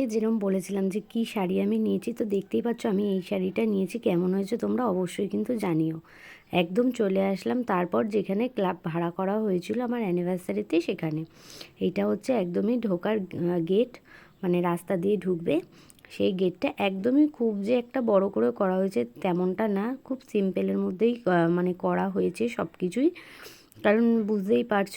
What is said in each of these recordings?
আজকে যেরকম বলেছিলাম যে, কি শাড়ি আমি নিয়েছি? তো দেখতেই পাচ্ছ আমি এই শাড়িটা নিয়েছি। কেমন হয়েছে তোমরা অবশ্যই কিন্তু জানিও। একদম চলে আসলাম। তারপর যেখানে ক্লাব ভাড়া করা হয়েছিল আমার অ্যানিভার্সারিতে সেখানে। এইটা হচ্ছে একদমই ঢোকার গেট মানে রাস্তা দিয়ে ঢুকবে। সেই গেটটা একদমই খুব যে একটা বড় করে করা হয়েছে তেমনটা না। খুব সিম্পলের মধ্যেই মানে করা হয়েছে সব কিছুই কারণ বুঝতেই পারছ,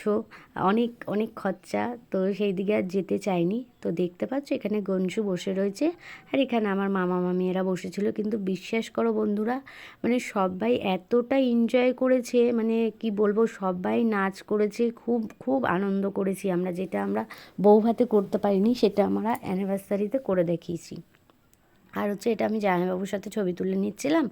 অনেক অনেক খরচা, তো সেই দিকে আর যেতে চাইনি। তো দেখতে পাচ্ছ, এখানে গনসু বসে রয়েছে। আর এখানে আমার মামা মামিয়েরা বসেছিল। কিন্তু বিশ্বাস করো বন্ধুরা মানে সবাই এতটা এনজয় করেছে মানে কি বলব, সবাই নাচ করেছে, খুব খুব আনন্দ করেছি আমরা। যেটা আমরা বউ হাতে করতে পারিনি, সেটা আমরা অ্যানিভার্সারিতে করে দেখিয়েছি। আর হচ্ছে এটা আমি জামাইবাবুর সাথে ছবি তুলে নিচ্ছিলাম।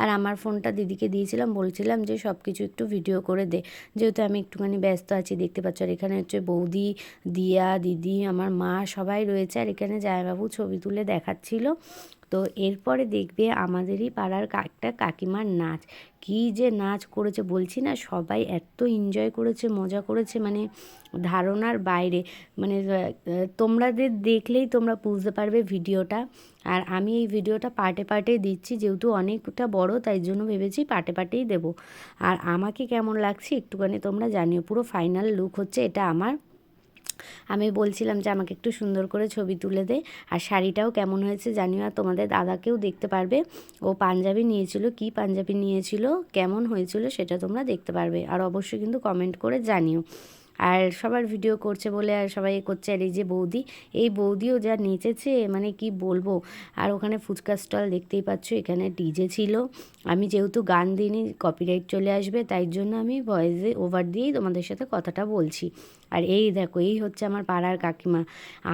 আর আমার ফোনটা দিদিকে দিয়েছিলাম, বলছিলাম যে সব কিছু একটু ভিডিও করে দে। যেহেতু আমি একটুখানি ব্যস্ত আছি, দেখতে পাচ্ছ আর এখানে হচ্ছে বৌদি, দিয়া, দিদি, আমার মা সবাই রয়েছে। আর এখানে জামাইবাবু ছবি তুলে দেখাচ্ছিল। তো এরপরে দেখবে আমাদেরই পাড়ার একটা কাকিমার নাচ। কি যে নাচ করেছে বলছি না, সবাই এত এনজয় করেছে, মজা করেছে মানে ধারণার বাইরে। মানে তোমরাদের দেখলেই তোমরা বুঝতে পারবে ভিডিওটা। আর আমি এই ভিডিওটা পার্টে পার্টে দিচ্ছি, যেহেতু অনেকটা বড়, তাই জন্য ভেবেছি পার্টে পার্টেই দেবো। আর আমাকে কেমন লাগছে একটুখানি তোমরা জানিও, পুরো ফাইনাল লুক হচ্ছে এটা আমার। আমি বলছিলাম যে আমাকে একটু সুন্দর করে ছবি তুলে দে। আর শাড়িটাও কেমন হয়েছে জানিও আর তোমাদের দাদাকেও দেখতে পারবে। ও পাঞ্জাবি নিয়েছিল, কি পাঞ্জাবি নিয়েছিল, কেমন হয়েছিল সেটা তোমরা দেখতে পারবে। আর অবশ্যই কিন্তু কমেন্ট করে জানিও। আর সবার ভিডিও করছে বলে আর সবাই করছে। আর এই যে বৌদি, এই বৌদিও যা নেচেছে মানে কি বলব? আর ওখানে ফুচকা স্টল দেখতেই পাচ্ছ, এখানে ডিজে ছিল। আমি যেহেতু গান দিইনি কপিরাইট চলে আসবে, তাই জন্য আমি ভয়েসে ওভার দিয়েই তোমাদের সাথে কথাটা বলছি। আর এই দেখো, এই হচ্ছে আমার পাড়ার কাকিমা।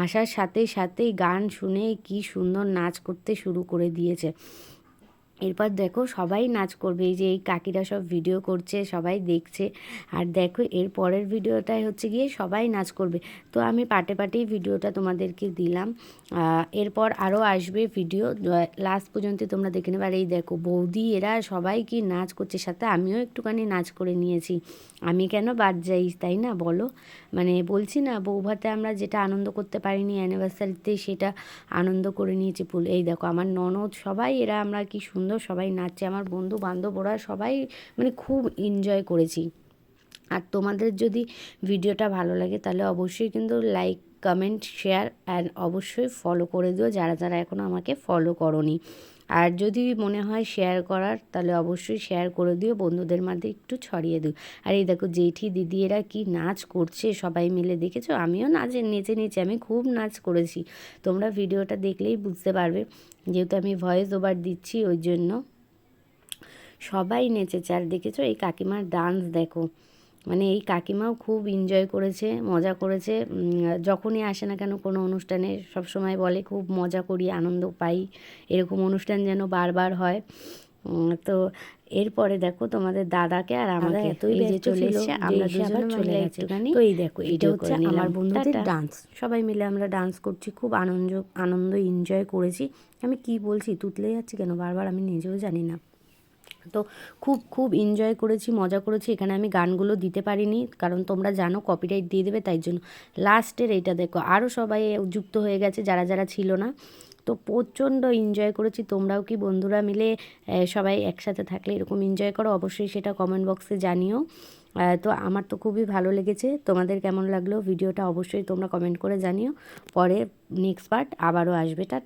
আসার সাথে সাথেই গান শুনে কি সুন্দর নাচ করতে শুরু করে দিয়েছে। এরপর দেখো সবাই নাচ করবে, এই যে এই কাকিরা সব ভিডিও করছে, সবাই দেখছে। আর দেখো এর পরের ভিডিওটাই হচ্ছে গিয়ে সবাই নাচ করবে। তো আমি পাটে পাটেই ভিডিওটা তোমাদেরকে দিলাম। এরপর আরও আসবে ভিডিও লাস্ট পর্যন্ত তোমরা দেখে নেবে। আর এই দেখো বৌদি, এরা সবাই কি নাচ করছে, সাথে আমিও একটুখানি নাচ করে নিয়েছি। আমি কেন বাদ যাই, তাই না বলো? মানে বলছি না, বৌভাতে আমরা যেটা আনন্দ করতে পারিনি অ্যানিভার্সারিতে সেটা আনন্দ করে নিয়েছি ফুল। এই দেখো আমার ননদ সবাই, এরা আমরা কি সুন্দর সবাই নাচছে, আমার বন্ধু বান্ধব, ওরা সবাই মানে খুব এনজয় করেছি। আর তোমাদের যদি ভিডিওটা ভালো লাগে, তাহলে অবশ্যই কিন্তু লাইক কমেন্ট শেয়ার অ্যান্ড অবশ্যই ফলো করে দিও যারা যারা এখনও আমাকে ফলো করনি। আর যদি মনে হয় শেয়ার করার, তাহলে অবশ্যই শেয়ার করে দিও, বন্ধুদের মধ্যে একটু ছড়িয়ে দিও। আর এই দেখো, জেঠি দিদি এরা কি নাচ করছে, সবাই মিলে দেখেছ? আমিও নাচে, নেচে নিয়েছি আমি খুব নাচ করেছি। তোমরা ভিডিওটা দেখলেই বুঝতে পারবে, যেহেতু আমি ভয়েস ওভার দিচ্ছি, ওই জন্য। সবাই নেচেছে। আর দেখেছ, এই কাকিমার ডান্স দেখো। মানে এই কাকিমাও খুব এনজয় করেছে মজা করেছে। যখনই আসে না কেন কোনো অনুষ্ঠানে সব সময় বলে খুব মজা করি আনন্দ পাই। এরকম অনুষ্ঠান যেন বারবার হয়। তো এরপরে দেখো তোমাদের দাদাকে আর আমাকে এতই যে চলে এসেছে আমরা দুজন চলে গেছি। তো এই দেখো এটা হচ্ছে আমার বন্ধুদের ডান্স সবাই মিলে আমরা ডান্স করছি খুব আনন্দ আনন্দ এনজয় করেছি। আমি কি বলছি তুতলে যাচ্ছি কেন? বারবার আমি নিজেও জানি না। তো খুব খুব এনজয় করেছি, মজা করেছি। এখানে আমি গানগুলো দিতে পারিনি, কারণ তোমরা জানো কপিরাইট দিয়ে দেবে, তাই জন্য। লাস্টের এইটা দেখো আরও সবাই যুক্ত হয়ে গেছে, যারা যারা ছিল না। তো প্রচণ্ড এনজয় করেছি, তোমরাও কি বন্ধুরা মিলে সবাই একসাথে থাকলে এরকম এনজয় করো, অবশ্যই সেটা কমেন্ট বক্সে জানিও। তো আমার তো খুবই ভালো লেগেছে, তোমাদের কেমন লাগল? ভিডিওটা অবশ্যই তোমরা কমেন্ট করে জানিও। পরে নেক্সট পার্ট আবারও আসবে টা